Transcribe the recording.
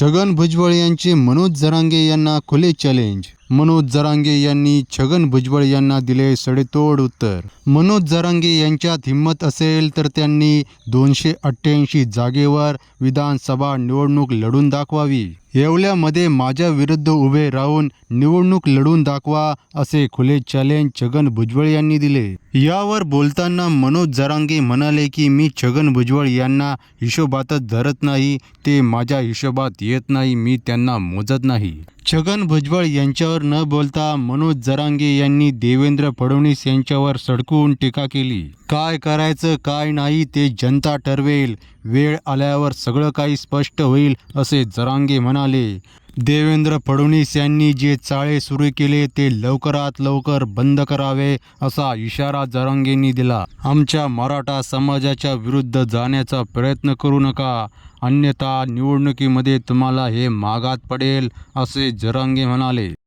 छगन भुजबळ यांचे मनोज जरांगे यांना खुले चॅलेंज मनोज जरांगे यांनी छगन भुजबळ यांना दिले सडेतोड उत्तर. मनोज जरांगे यांच्यात हिंमत असेल तर त्यांनी दोनशे अठ्ठ्याऐंशी जागेवर विधानसभा निवडणूक लढून दाखवावी. येवल्यामध्ये माझ्या विरुद्ध उभे राहून निवडणूक लढून दाखवा असे खुले चॅलेंज छगन भुजबळ यांनी दिले. यावर बोलताना मनोज जरांगे म्हणाले की मी छगन भुजबळ यांना हिशोबातच धरत नाही. ते माझ्या हिशोबात येत नाही. मी त्यांना मोजत नाही. छगन भुजबळ यांच्यावर न बोलता मनोज जरांगे यांनी देवेंद्र फडणवीस यांच्यावर सडकून टीका केली. काय करायचं काय नाही ते जनता ठरवेल. वेळ आल्यावर सगळं काही स्पष्ट होईल असे जरांगे म्हणाले. देवेंद्र फडणवीस यांनी जे चाळे सुरू केले ते लवकरात लवकर बंद करावे असा इशारा जरांगेंनी दिला. आमच्या मराठा समाजाच्या विरुद्ध जाण्याचा प्रयत्न करू नका. अन्यथा निवडणुकीमध्ये तुम्हाला हे मागात पडेल असे जरांगे म्हणाले.